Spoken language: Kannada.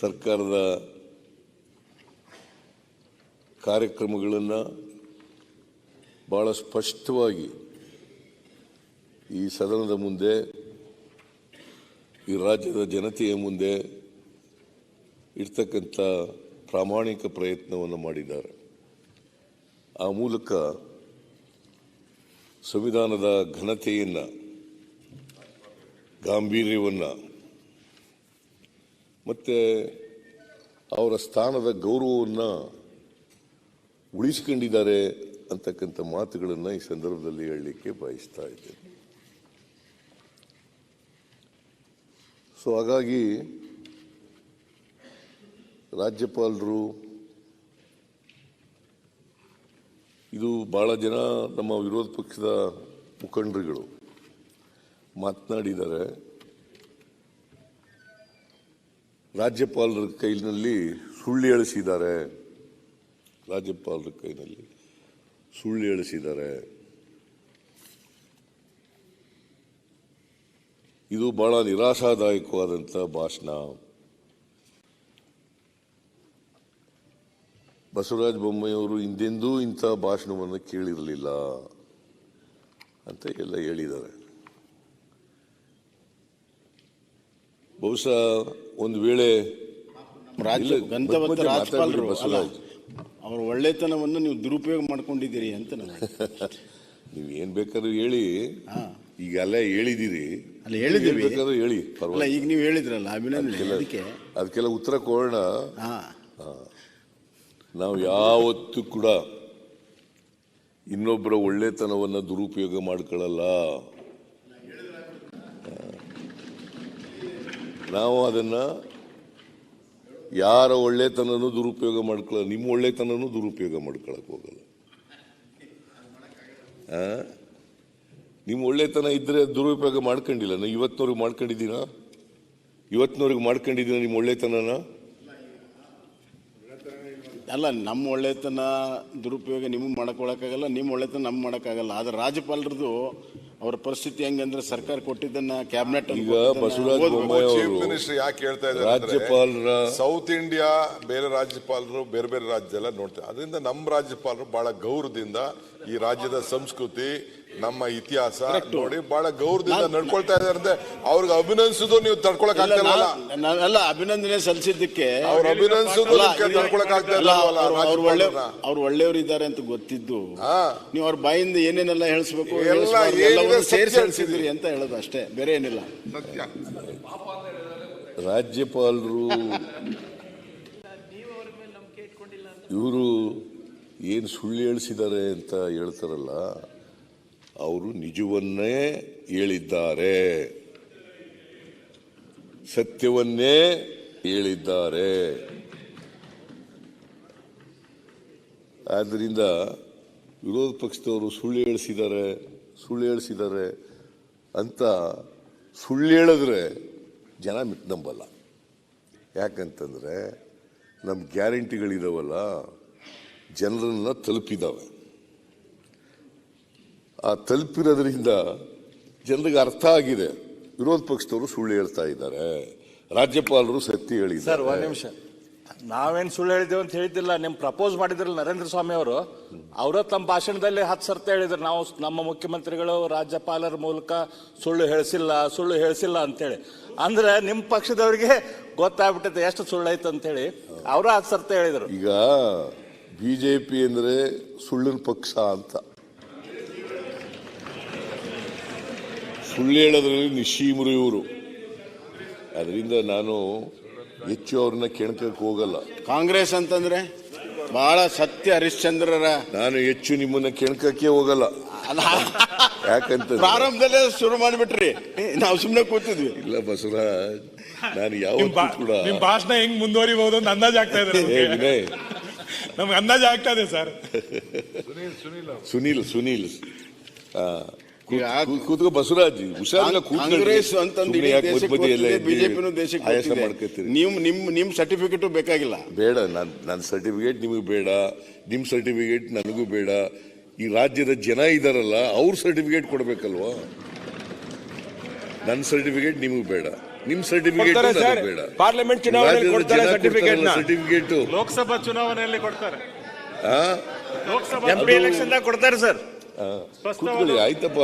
ಸರ್ಕಾರದ ಕಾರ್ಯಕ್ರಮಗಳನ್ನು ಭಾಳ ಸ್ಪಷ್ಟವಾಗಿ ಈ ಸದನದ ಮುಂದೆ, ಈ ರಾಜ್ಯದ ಜನತೆಯ ಮುಂದೆ ಇರ್ತಕ್ಕಂಥ ಪ್ರಾಮಾಣಿಕ ಪ್ರಯತ್ನವನ್ನು ಮಾಡಿದ್ದಾರೆ. ಆ ಮೂಲಕ ಸಂವಿಧಾನದ ಘನತೆಯನ್ನು, ಗಾಂಭೀರ್ಯವನ್ನು ಮತ್ತು ಅವರ ಸ್ಥಾನದ ಗೌರವವನ್ನು ಉಳಿಸ್ಕೊಂಡಿದ್ದಾರೆ ಅಂತಕ್ಕಂಥ ಮಾತುಗಳನ್ನು ಈ ಸಂದರ್ಭದಲ್ಲಿ ಹೇಳಲಿಕ್ಕೆ ಬಯಸ್ತಾ ಇದ್ದೇನೆ. ಸೊ ಹಾಗಾಗಿ ರಾಜ್ಯಪಾಲರು, ಇದು ಬಹಳ ಜನ ನಮ್ಮ ವಿರೋಧ ಪಕ್ಷದ ಮುಖಂಡರುಗಳು ಮಾತನಾಡಿದ್ದಾರೆ. ರಾಜ್ಯಪಾಲರ ಕೈನಲ್ಲಿ ಸುಳ್ಳು ಎಳಿಸಿದ್ದಾರೆ. ರಾಜ್ಯಪಾಲರ ಕೈನಲ್ಲಿ ಸುಳ್ಳು ಎಳಿಸಿದ್ದಾರೆ. ಇದು ಬಹಳ ನಿರಾಶಾದಾಯಕವಾದಂಥ ಭಾಷಣ. ಬಸವರಾಜ ಬೊಮ್ಮಯ್ಯವರು ಹಿಂದೆಂದೂ ಇಂಥ ಭಾಷಣವನ್ನು ಕೇಳಿರಲಿಲ್ಲ ಅಂತ ಎಲ್ಲ ಹೇಳಿದ್ದಾರೆ. ಬಹುಶಃ ಒಂದು ವೇಳೆ ರಾಜ್ಯ ಗಂತವತ್ತ. ಅವ್ರ ಒಳ್ಳೆತನವನ್ನು ನೀವು ದುರುಪಯೋಗ ಮಾಡ್ಕೊಂಡಿದ್ದೀರಿ ಅಂತ ನನಗೆ ನೀವು ಏನ್ ಬೇಕಾದ್ರೂ ಹೇಳಿ. ಹಾ. ಈಗ ಅಲ್ಲೇ ಹೇಳಿದಿರಿ ಅಲ್ಲ, ಹೇಳಿದ್ದೀವಿ. ಏನ್ ಬೇಕಾದ್ರೂ ಹೇಳಿ ಪರವಾಗಿಲ್ಲ. ಈಗ ನೀವು ಹೇಳಿದ್ರಲ್ಲ ಅಭಿನಂದನೆ. ಅದಕ್ಕೆ? ಅದಕ್ಕೆಲ್ಲ ಉತ್ತರ ಕೊಡೋಣ. ಹಾ. ನಾವು ಯಾವತ್ತು ಕೂಡ ಇನ್ನೊಬ್ಬರ ಒಳ್ಳೆತನವನ್ನು ದುರುಪಯೋಗ ಮಾಡ್ಕೊಳ್ಳಲ್ಲ. ನಾವು ಅದನ್ನ ಯಾರ ಒಳ್ಳೆತನನೂ ದುರುಪಯೋಗ ಮಾಡ್ಕೊಳ್ಳೋ, ನಿಮ್ಮ ಒಳ್ಳೆತನನೂ ದುರುಪಯೋಗ ಮಾಡ್ಕೊಳಕ್ ಹೋಗಲ್ಲ? ನಿಮ್ಮ ಒಳ್ಳೆತನ ಇದ್ರೆ ದುರುಪಯೋಗ ಮಾಡ್ಕೊಂಡಿಲ್ಲ. ನಾವು ಇವತ್ತಿನವ್ರಿಗೆ ಮಾಡ್ಕೊಂಡಿದ್ದೀನ? ಇವತ್ತಿನವ್ರಿಗೆ ಮಾಡ್ಕೊಂಡಿದ್ದೀನ ನಿಮ್ಮ ಒಳ್ಳೆತನನ? ಅಲ್ಲ, ನಮ್ಮ ಒಳ್ಳೆತನ ದುರುಪಯೋಗ ನಿಮ್ಗೆ ಮಾಡಕ್ಕೊಳಕ್ಕಾಗಲ್ಲ ನಿಮ್ಮ ಒಳ್ಳೆತನ ನಮ್ಗೆ ಮಾಡೋಕ್ಕಾಗಲ್ಲ ಆದರೆ ರಾಜ್ಯಪಾಲರದು ಅವ್ರ ಪರಿಸ್ಥಿತಿ ಹೆಂಗಂದ್ರೆ ಸರ್ಕಾರ ಕೊಟ್ಟಿದ್ದನ್ನ ಕ್ಯಾಬಿನೆಟ್ ಈಗ ಬಸವರಾಜ ಬೊಮ್ಮಾಯಿ ಚೀಫ್ ಅವರು ಮಿನಿಸ್ಟರ್ ಯಾಕೆ ಹೇಳ್ತಾ ಇದ್ದಾರೆ ರಾಜ್ಯಪಾಲರ ಸೌತ್ ಇಂಡಿಯಾ ಬೇರೆ ರಾಜ್ಯಪಾಲರು ಬೇರೆ ಬೇರೆ ರಾಜ್ಯದೆಲ್ಲ ನೋಡ್ತಾರೆ. ಅದರಿಂದ ನಮ್ಮ ರಾಜ್ಯಪಾಲರು ಬಹಳ ಗೌರವದಿಂದ ಈ ರಾಜ್ಯದ ಸಂಸ್ಕೃತಿ ನಮ್ಮ ಇತಿಹಾಸ ನೋಡಿ ಬಹಳ ಗೌರವದಿಂದ ನಡ್ಕೊಳ್ತಾ ಇದಾರೆ ಅಂದ್ರೆ ಅವ್ರಿಗೆ ಅಭಿನಂದಿಸೋದು ನೀವು ತಡ್ಕೊಳಕ್ ಅಲ್ಲ ಅಭಿನಂದನೆ ಸಲ್ಲಿಸಿದ್ದಕ್ಕೆ ಅವ್ರ ಅಭಿನಂದಿಸೋದು ತಡ್ಕೊಳಕ್ ಆಗ್ತಾ ಅಲ್ಲ, ಅವ್ರು- ಒಳ್ಳೆ ಅವ್ರು ಒಳ್ಳೆಯವರು ಇದ್ದಾರೆ ಅಂತ ಗೊತ್ತಿದ್ದು. ಹಾ. ನೀವು ಅವ್ರ ಬಾಯಿಂದ ಏನೇನೆಲ್ಲ ಹೇಳಿಸ್ಬೇಕು ಎಲ್ಲವನ್ನೂ ಸೇರಿಸಿ. ಹೇಳಿಸಿದ್ರಿ ಅಂತ ಹೇಳೋದು ಅಷ್ಟೇ ಬೇರೆ ಏನಿಲ್ಲ. ಸತ್ಯ. ರಾಜ್ಯಪಾಲರು ಇವರು ಏನು ಸುಳ್ಳು ಹೇಳಿಸಿದ್ದಾರೆ ಅಂತ ಹೇಳ್ತಾರಲ್ಲ ಅವರು ನಿಜವನ್ನೇ ಹೇಳಿದ್ದಾರೆ. ಸತ್ಯವನ್ನೇ ಹೇಳಿದ್ದಾರೆ. ಆದ್ದರಿಂದ ವಿರೋಧ ಪಕ್ಷದವರು ಸುಳ್ಳು ಹೇಳಿಸಿದ್ದಾರೆ ಸುಳ್ಳು ಹೇಳಿಸಿದ್ದಾರೆ ಅಂತ ಸುಳ್ಳು ಹೇಳಿದ್ರೆ ಜನ ಮಿತ್ ನಂಬಲ್ಲ ಯಾಕಂತಂದರೆ ನಮ್ಮ ಗ್ಯಾರಂಟಿಗಳಿದಾವಲ್ಲ, ಜನರನ್ನ ತಲುಪಿದಾವೆ. ಆ ತಲುಪಿರೋದ್ರಿಂದ ಜನರಿಗೆ ಅರ್ಥ ಆಗಿದೆ. ವಿರೋಧ ಪಕ್ಷದವರು ಸುಳ್ಳು ಹೇಳ್ತಾ ಇದ್ದಾರೆ. ರಾಜ್ಯಪಾಲರು ಸತ್ಯ ಸರ್ ಒಂದು ನಿಮಿಷ. ನಾವೇನ್ ಸುಳ್ಳು ಹೇಳಿದ್ದೇವೆ ಅಂತ ಹೇಳ್ತಿಲ್ಲ ನಿಮ್ ಪ್ರಪೋಸ್ ಮಾಡಿದ್ರಲ್ಲ ನರೇಂದ್ರ ಸ್ವಾಮಿ ಅವರು. ಅವರ ತಮ್ಮ ಭಾಷಣದಲ್ಲಿ ಹತ್ತು ಸರ್ತ ಹೇಳಿದ್ರು. ನಾವು ನಮ್ಮ ಮುಖ್ಯಮಂತ್ರಿಗಳು ರಾಜ್ಯಪಾಲರ ಮೂಲಕ ಸುಳ್ಳು ಹೇಳಿಸಿಲ್ಲ ಸುಳ್ಳು ಹೇಳಿಸಿಲ್ಲ ಅಂತೇಳಿ. ಅಂದ್ರೆ ನಿಮ್ ಪಕ್ಷದವರಿಗೆ ಗೊತ್ತಾಗ್ಬಿಟ್ಟಿದೆ ಎಷ್ಟು ಸುಳ್ಳು ಐತೆ ಅಂತೇಳಿ. ಅವರು ಹತ್ತು ಸರ್ತ ಹೇಳಿದ್ರು. ಈಗ ಬಿಜೆಪಿ ಅಂದ್ರೆ ಸುಳ್ಳಿನ ಪಕ್ಷ ಅಂತ. ಸುಳ್ಳು ಹೇಳೋದ್ರಲ್ಲಿ ನಿಶ್ಚೀಮರು ಇವರು. ಅದರಿಂದ ನಾನು ಹೆಚ್ಚು ಅವ್ರನ್ನ ಕೆಣಕಕ್ಕೆ ಹೋಗಲ್ಲ. ಕಾಂಗ್ರೆಸ್ ಅಂತಂದ್ರೆ ಬಹಳ ಸತ್ಯ ಹರಿಶ್ಚಂದ್ರರ ನಾನು ಹೆಚ್ಚು ನಿಮ್ಮನ್ನ ಕೆಣಕಕ್ಕೆ ಹೋಗಲ್ಲ. ಯಾಕಂತ ಪ್ರಾರಂಭದಲ್ಲೇ ಶುರು ಮಾಡಿಬಿಟ್ರಿ. ನಾವು ಸುಮ್ಮನೆ ಕೂತಿದ್ವಿ. ಇಲ್ಲ ಬಸವರಾಜ್ ನಾನು ಯಾವ ಯಾವತ್ತೂ ಕೂಡ ನಿಮ್ ಭಾಷಣ ಹೆಂಗ್ ಮುಂದುವರಿಬಹುದು ಅಂತ ಅಂದಾಜ್ ಆಗ್ತಾ ಇದೆ ಏ ನಮ್ಗೆ. ವಿನಯ್. ನಮ್ಗೆ ಅಂದಾಜ್ ಆಗ್ತಾ ಇದೆ ಸರ್. ಸುನೀಲ್ ಸುನೀಲ್. ಆ, ಈಗ ಕೂತ್- ಕೂತ್ಕೋ ಬಸವರಾಜ್ ಹುಷಾರಿಲ್ಲ. ಕಾಂಗ್ರೆಸ್ ಅಂತಂದು ದೇಶಕ್ಕೆ ಬಿಜೆಪಿನೂ ಆಯಾಸ. ಮಾಡ್ಕೊತೀರಿ ನೀವು ನಿಮ್ ನಿಮ್ ಸರ್ಟಿಫಿಕೇಟು ಬೇಕಾಗಿಲ್ಲ. ಬೇಡ ನಾನು ನನ್ನ ಸರ್ಟಿಫಿಕೇಟ್ ನಿಮಗೆ ಬೇಡ. ನಿಮ್ಮ ಸರ್ಟಿಫಿಕೇಟ್ ನನಗೂ ಬೇಡ. ಈ ರಾಜ್ಯದ ಜನ ಇದಾರಲ್ಲ ಅವ್ರ ಸರ್ಟಿಫಿಕೇಟ್ ಕೊಡ್ಬೇಕಲ್ವಾ? ನನ್ನ ಸರ್ಟಿಫಿಕೇಟ್ ನಿಮಗೆ ಬೇಡ. ನಿಮ್ ಸರ್ಟಿಫಿಕೇಟ್ ಬೇಡ. ಪಾರ್ಲಿಮೆಂಟ್ ಚುನಾವಣೆಯಲ್ಲಿ ಕೊಡ್ತಾರೆ ಸರ್ಟಿಫಿಕೇಟ್ನ ಸರ್ಟಿಫಿಕೇಟ್ ಲೋಕಸಭಾ ಚುನಾವಣೆಯಲ್ಲಿ ಕೊಡ್ತಾರೆ. ಲೋಕಸಭಾ ಎಲೆಕ್ಷನ್ ಕೊಡ್ತಾರೆ ಸರ್. ಕೂತ್ಕೊಳ್ಳಿ ಆಯ್ತಪ್ಪ.